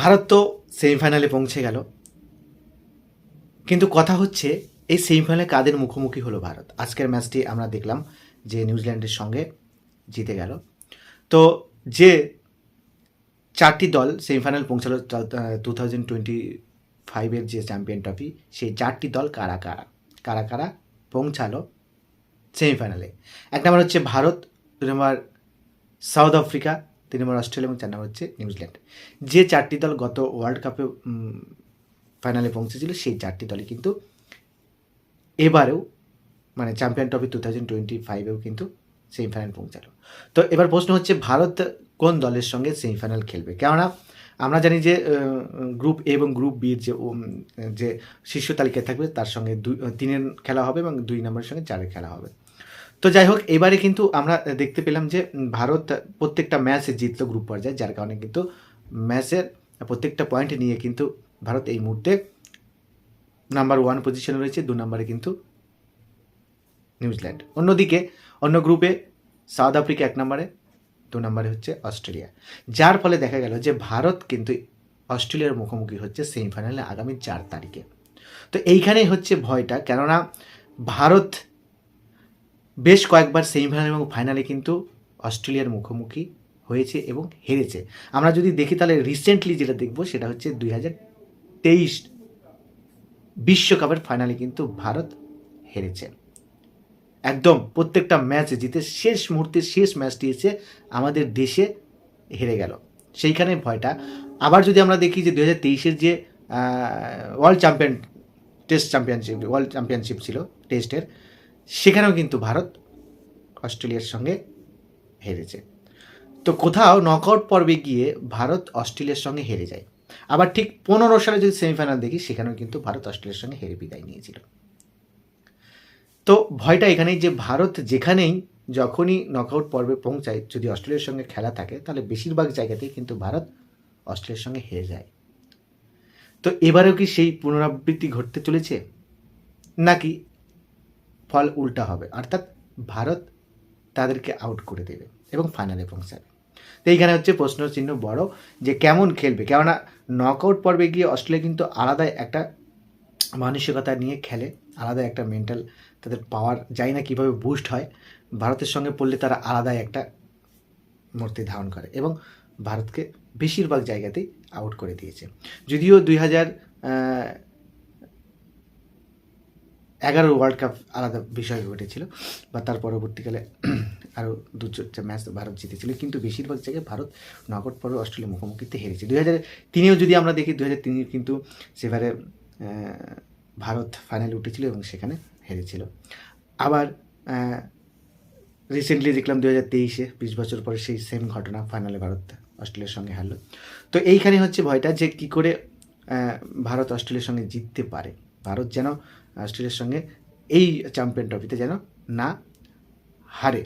ভারত তো সেমিফাইনালে পৌঁছে গেল। কিন্তু কথা হচ্ছে, এই সেমিফাইনালে কাদের মুখোমুখি হলো ভারত? আজকের ম্যাচটি আমরা দেখলাম যে নিউজিল্যান্ডের সঙ্গে জিতে গেল। তো যে চারটি দল সেমিফাইনাল পৌঁছালো টু থাউজেন্ড টোয়েন্টি ফাইভের যে চ্যাম্পিয়ন ট্রফি, সেই চারটি দল কারা কারা কারা কারা পৌঁছালো সেমিফাইনালে? এক নম্বর হচ্ছে ভারত দু নম্বর সাউথ আফ্রিকা তিন নম্বর অস্ট্রেলিয়া এবং চার নম্বর হচ্ছে নিউজিল্যান্ড। যে চারটি দল গত ওয়ার্ল্ড কাপে ফাইনালে পৌঁছেছিল, সেই চারটি দলই কিন্তু এবারেও মানে champion trophy two thousand twenty ফাইভেও কিন্তু সেমিফাইনাল পৌঁছালো। তো এবার প্রশ্ন হচ্ছে, ভারত কোন দলের সঙ্গে সেমিফাইনাল খেলবে? কেননা আমরা জানি যে গ্রুপ এ এবং গ্রুপ বির যে যে শীর্ষ তালিকায় থাকবে, তার সঙ্গে দুই, তিনের খেলা হবে এবং দুই নম্বরের সঙ্গে চারের খেলা হবে। তো যাই হোক এবারে কিন্তু আমরা দেখতে পেলাম যে ভারত প্রত্যেকটা ম্যাচে জিতলো গ্রুপ পর্যায়ে, যার কারণে কিন্তু ম্যাচের প্রত্যেকটা পয়েন্ট নিয়ে কিন্তু ভারত এই মুহূর্তে নাম্বার ওয়ান পজিশনে রয়েছে, দু নম্বরে কিন্তু নিউজিল্যান্ড অন্যদিকে, অন্য গ্রুপে সাউথ আফ্রিকা এক নম্বরে, দু নম্বরে হচ্ছে অস্ট্রেলিয়া যার ফলে দেখা গেল যে ভারত কিন্তু অস্ট্রেলিয়ার মুখোমুখি হচ্ছে সেমিফাইনালে আগামী চার তারিখে। তো এইখানেই হচ্ছে ভয়টা, কেননা ভারত বেশ কয়েকবার সেমিফাইনাল এবং ফাইনালে কিন্তু অস্ট্রেলিয়ার মুখোমুখি হয়েছে এবং হেরেছে। আমরা যদি দেখি তাহলে রিসেন্টলি যেটা দেখব সেটা হচ্ছে দুই হাজার তেইশ বিশ্বকাপের ফাইনালে কিন্তু ভারত হেরেছে। একদম প্রত্যেকটা ম্যাচ জিতে শেষ মুহূর্তে শেষ ম্যাচটি এসে আমাদের দেশে হেরে গেল। সেইখানে ভয়টা। আবার যদি আমরা দেখি যে দু হাজার তেইশের যে world champion test championship world championship ছিল টেস্টের সেখানেও কিন্তু ভারত অস্ট্রেলিয়ার সঙ্গে হেরেছে। তো কোথাও নকআউট পর্বে গিয়ে ভারত অস্ট্রেলিয়ার সঙ্গে হেরে যায়। আবার ঠিক পনেরো সালে যদি সেমিফাইনাল দেখি, সেখানেও কিন্তু ভারত অস্ট্রেলিয়ার সঙ্গে হেরে বিদায় নিয়েছিল। তো ভয়টা এখানেই যে ভারত যেখানেই যখনই নকআউট পর্বে পৌঁছায়, যদি অস্ট্রেলিয়ার সঙ্গে খেলা থাকে, তাহলে বেশিরভাগ জায়গাতেই কিন্তু ভারত অস্ট্রেলিয়ার সঙ্গে হেরে যায়। তো এবারেও কি সেই পুনরাবৃত্তি ঘটতে চলেছে? নাকি ফল উল্টা হবে, অর্থাৎ ভারত তাদেরকে আউট করে দেবে এবং ফাইনালে পৌঁছাবে। তো এইখানে হচ্ছে প্রশ্ন চিহ্ন বড়, যে কেমন খেলবে? কেননা নকআউট পর্বে গিয়ে অস্ট্রেলিয়া কিন্তু আলাদা একটা মানসিকতা নিয়ে খেলে আলাদা একটা মেন্টাল তাদের পাওয়ার যায় না কীভাবে বুস্ট হয়, ভারতের সঙ্গে পড়লে তারা আলাদাই একটা মূর্তি ধারণ করে এবং ভারতকে বেশিরভাগ জায়গাতেই আউট করে দিয়েছে। যদিও দুই হাজার এগারো ওয়ার্ল্ড কাপ আলাদা বিষয় ঘটেছিল, বা তার পরবর্তীকালে আরও দু চারটা ম্যাচ ভারত জিতেছিল, কিন্তু বেশিরভাগ জায়গায় ভারত নকআউট পর্বে অস্ট্রেলিয়া মুখোমুখিতে হেরেছে। দুই হাজার তিনেও যদি আমরা দেখি দু হাজার তিনে কিন্তু সেবারে ভারত ফাইনালে উঠেছিল এবং সেখানে হেরেছিল। আবার রিসেন্টলি দেখলাম দু হাজার তেইশে, বিশ বছর পরে সেই সেম ঘটনা ফাইনালে ভারত অস্ট্রেলিয়ার সঙ্গে হারলো। তো এইখানে হচ্ছে ভয়টা যে কী করে ভারত অস্ট্রেলিয়ার সঙ্গে জিততে পারে। ভারত যেন অস্ট্রেলিয়ার সঙ্গে এই চ্যাম্পিয়ন ট্রফিতে যেন না হারে।